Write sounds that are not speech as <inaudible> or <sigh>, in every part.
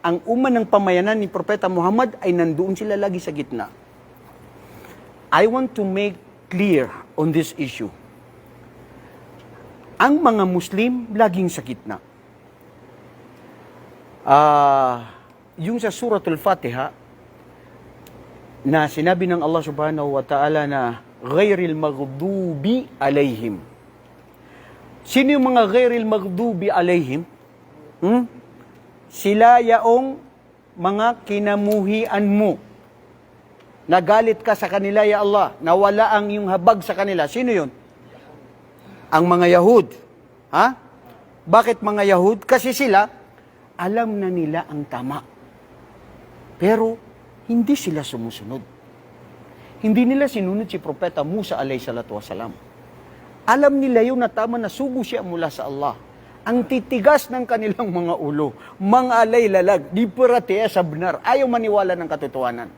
ang uman ng pamayanan ni Propeta Muhammad ay nandoon sila lagi sa gitna. I want to make clear on this issue. Ang mga Muslim laging sa gitna. Ah, yung sa Suratul Fatiha na sinabi ng Allah Subhanahu wa Ta'ala na ghairil maghdubi alaihim. Sino yung mga ghairil maghdubi alaihim? Hmm? Sila yaong mga kinamuhian mo. Nagalit ka sa kanila, ya Allah. Nawala ang yung habag sa kanila. Sino yun? Ang mga Yahud. Ha? Bakit mga Yahud? Kasi sila, alam na nila ang tama. Pero, hindi sila sumusunod. Hindi nila sinunod si Propeta Musa alayhi salatu wasalam. Alam nila yun na tama na sugo siya mula sa Allah. Ang titigas ng kanilang mga ulo, mga alay lalag, di paratea sa benar, ayaw maniwala ng katotohanan.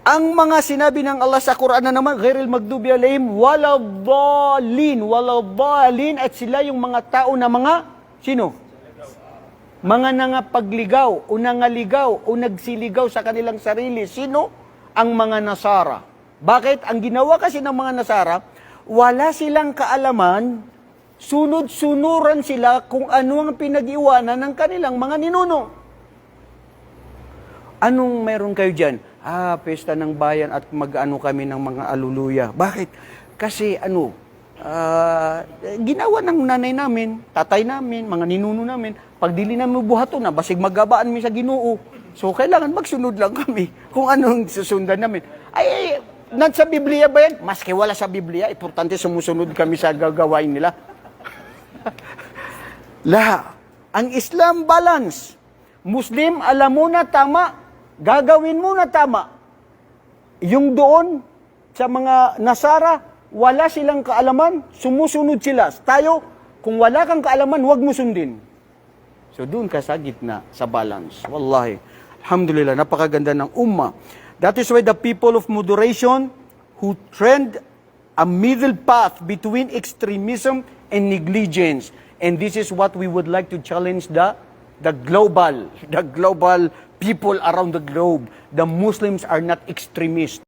Ang mga sinabi ng Allah sa Quran na naman, ghairil magdubi alayhim, waladhalin, waladhalin, at sila yung mga tao na mga, sino? Mga nangapagligaw, o nangaligaw, o nagsiligaw sa kanilang sarili. Sino? Ang mga Nasara. Bakit? Ang ginawa kasi ng mga Nasara, wala silang kaalaman, sunod-sunuran sila kung ano ang pinag-iwanan ng kanilang mga ninuno. Anong meron kayo dyan? Ah, pesta ng bayan at mag-ano kami ng mga aluluya. Bakit? Kasi ano, ah, ginawa ng nanay namin, tatay namin, mga ninuno namin, pag dili namin buhato na, basig magabaan mi sa ginoo. So, kailangan magsunod lang kami <laughs> kung anong susundan namin. Ay, ay nasa Biblia ba yan? Maski wala sa Biblia, importante sumusunod kami sa gagawain nila. La, ang Islam balance. Muslim, alam mo na tama, gagawin mo na tama. Yung doon, sa mga Nasara, wala silang kaalaman, sumusunod sila. Tayo, kung wala kang kaalaman, huwag mo sundin. So doon ka sa gitna, sa balance. Wallahi. Alhamdulillah, napakaganda ng umma. That is why the people of moderation who trend a middle path between extremism and negligence. And this is what we would like to challenge the the global, the global people around the globe. The Muslims are not extremists.